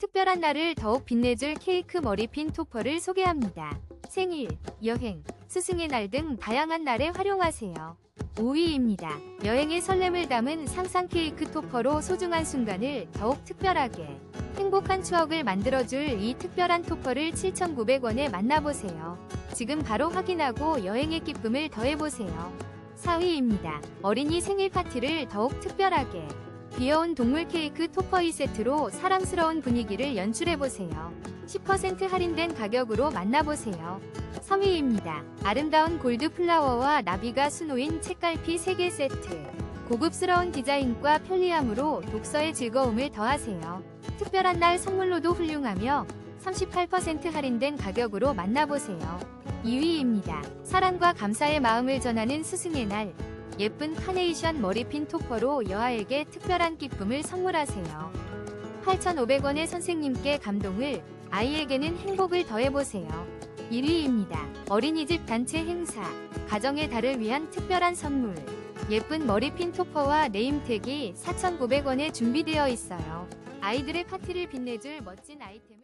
특별한 날을 더욱 빛내줄 케이크 머리핀 토퍼를 소개합니다. 생일, 여행, 스승의 날 등 다양한 날에 활용하세요. 5위입니다. 여행의 설렘을 담은 상상 케이크 토퍼로 소중한 순간을 더욱 특별하게 행복한 추억을 만들어줄 이 특별한 토퍼를 7,900원에 만나보세요. 지금 바로 확인하고 여행의 기쁨을 더해보세요. 4위입니다. 어린이 생일 파티를 더욱 특별하게 귀여운 동물 케이크 토퍼 2세트로 사랑스러운 분위기를 연출해보세요. 10% 할인된 가격으로 만나보세요. 3위입니다. 아름다운 골드 플라워와 나비가 수놓인 책갈피 3개 세트. 고급스러운 디자인과 편리함으로 독서의 즐거움을 더하세요. 특별한 날 선물로도 훌륭하며 38% 할인된 가격으로 만나보세요. 2위입니다. 사랑과 감사의 마음을 전하는 스승의 날. 예쁜 카네이션 머리핀 토퍼로 여아에게 특별한 기쁨을 선물하세요. 8,500원의 선생님께 감동을, 아이에게는 행복을 더해보세요. 1위입니다. 어린이집 단체 행사, 가정의 달을 위한 특별한 선물. 예쁜 머리핀 토퍼와 네임택이 4,900원에 준비되어 있어요. 아이들의 파티를 빛내줄 멋진 아이템을